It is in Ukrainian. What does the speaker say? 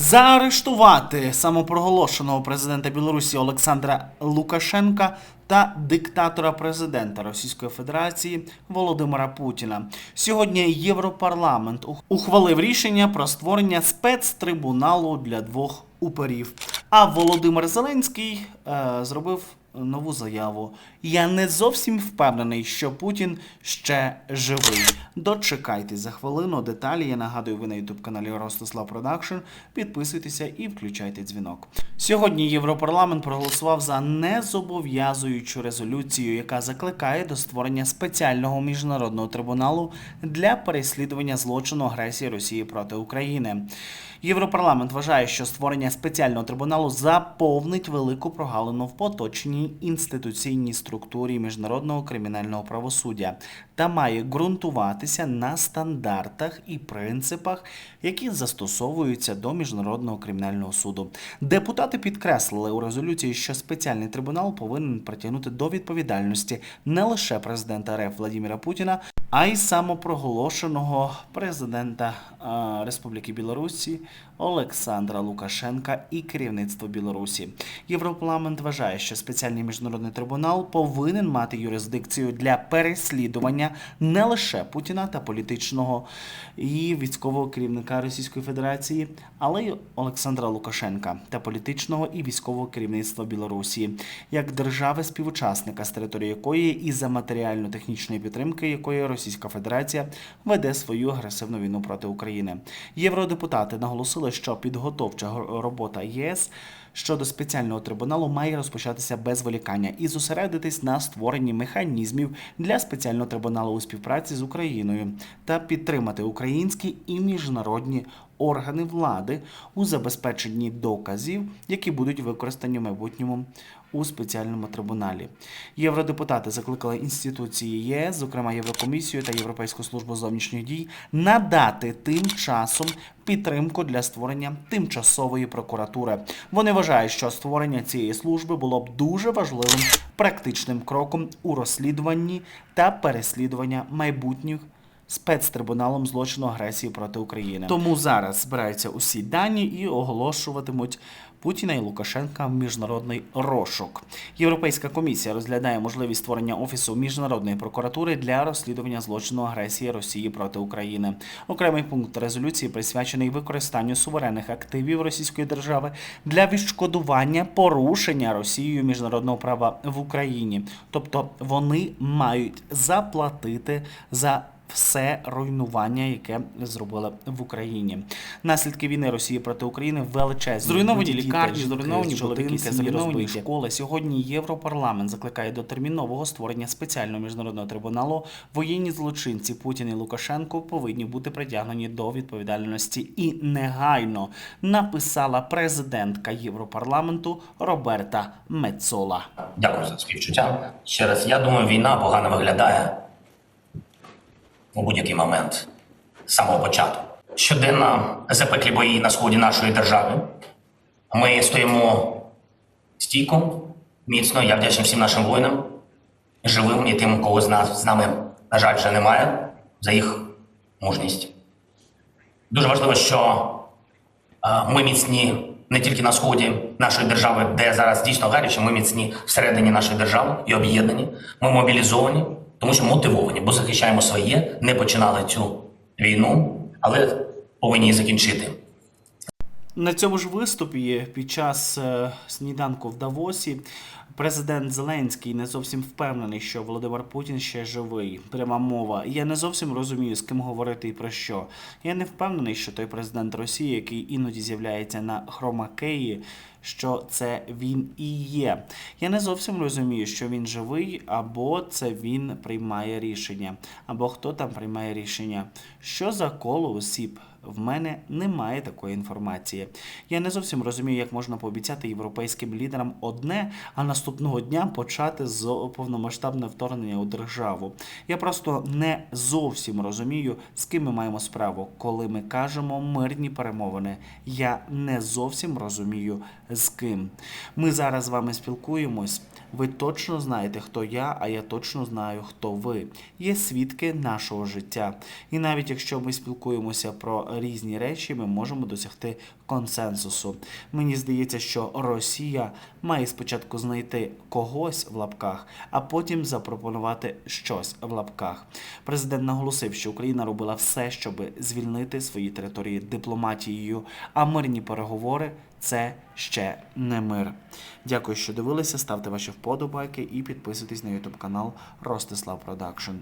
Заарештувати самопроголошеного президента Білорусі Олександра Лукашенка та диктатора президента Російської Федерації Володимира Путіна. Сьогодні Європарламент ухвалив рішення про створення спецтрибуналу для двох уперів. А Володимир Зеленський е, зробив нову заяву. Я не зовсім впевнений, що Путін ще живий. Дочекайтесь за хвилину. Деталі я нагадую, ви на youtube каналі Ростислав Продакшн. Підписуйтеся і включайте дзвінок. Сьогодні Європарламент проголосував за незобов'язуючу резолюцію, яка закликає до створення спеціального міжнародного трибуналу для переслідування злочину агресії Росії проти України. Європарламент вважає, що створення спеціального трибуналу заповнить велику прогалину в поточній інституційній структурі міжнародного кримінального правосуддя та має ґрунтуватися на стандартах і принципах, які застосовуються до міжнародного кримінального суду. Депутати підкреслили у резолюції, що спеціальний трибунал повинен притягнути до відповідальності не лише президента РФ Владимира Путіна, а й самопроголошеного президента е, Республіки Білорусі Олександра Лукашенка і керівництво Білорусі. Європарламент вважає, що спеціальний міжнародний трибунал повинен мати юрисдикцію для переслідування не лише Путіна та політичного і військового керівника Російської Федерації, але й Олександра Лукашенка та політичного і військового керівництва Білорусі, як держави співучасника, з території якої і за матеріально-технічної підтримки якої Російська Федерація веде свою агресивну війну проти України. Євродепутати наголосили, що підготовча робота ЄС щодо спеціального трибуналу має розпочатися без волікання і зосередитись на створенні механізмів для спеціального трибуналу у співпраці з Україною та підтримати українські і міжнародні органи влади у забезпеченні доказів, які будуть використані в майбутньому у спеціальному трибуналі. Євродепутати закликали інституції ЄС, зокрема Єврокомісію та Європейську службу зовнішніх дій, надати тим часом підтримку для створення тимчасової прокуратури. Вони вважають, що створення цієї служби було б дуже важливим практичним кроком у розслідуванні та переслідування майбутніх спецтрибуналом злочину агресії проти України. Тому зараз збираються усі дані і оголошуватимуть Путіна і Лукашенка в міжнародний розшук. Європейська комісія розглядає можливість створення офісу міжнародної прокуратури для розслідування злочину агресії Росії проти України. Окремий пункт резолюції присвячений використанню суверенних активів Російської держави для відшкодування порушення Росією міжнародного права в Україні. Тобто вони мають заплатити за все руйнування, яке зробили в Україні. Наслідки війни Росії проти України величезні. Зруйновані лікарні, зруйновані будинки, зруйновані школи. Сьогодні Європарламент закликає до термінового створення спеціального міжнародного трибуналу. Воєнні злочинці Путін і Лукашенко повинні бути притягнені до відповідальності і негайно написала президентка Європарламенту Роберта Мецола. Дякую за співчуття. Ще раз, я думаю, війна погано виглядає у будь-який момент з самого початку. Щоденно запеклі бої на сході нашої держави. Ми стоїмо стійко, міцно. Я вдячний всім нашим воїнам, живим і тим, кого з нас з нами, на жаль, вже немає, за їх мужність. Дуже важливо, що ми міцні не тільки на сході нашої держави, де зараз дійсно гаряче, ми міцні всередині нашої держави і об'єднані. Ми мобілізовані, тому що мотивовані, бо захищаємо своє, не починали цю війну, але повинні її закінчити. На цьому ж виступі під час е, сніданку в Давосі президент Зеленський не зовсім впевнений, що Володимир Путін ще живий. Пряма мова. Я не зовсім розумію, з ким говорити і про що. Я не впевнений, що той президент Росії, який іноді з'являється на хромакеї, що це він і є. Я не зовсім розумію, що він живий, або це він приймає рішення, або хто там приймає рішення. Що за коло осіб? В мене немає такої інформації. Я не зовсім розумію, як можна пообіцяти європейським лідерам одне, а наступного дня почати з повномасштабне вторгнення у державу. Я просто не зовсім розумію, з ким ми маємо справу, коли ми кажемо мирні перемовини. Я не зовсім розумію з ким. Ми зараз з вами спілкуємось. Ви точно знаєте, хто я, а я точно знаю, хто ви. Є свідки нашого життя. І навіть якщо ми спілкуємося про різні речі ми можемо досягти консенсусу. Мені здається, що Росія має спочатку знайти когось в лапках, а потім запропонувати щось в лапках. Президент наголосив, що Україна робила все, щоб звільнити свої території дипломатією, а мирні переговори це ще не мир. Дякую, що дивилися. Ставте ваші вподобайки і підписуйтесь на YouTube канал Ростислав Продакшн.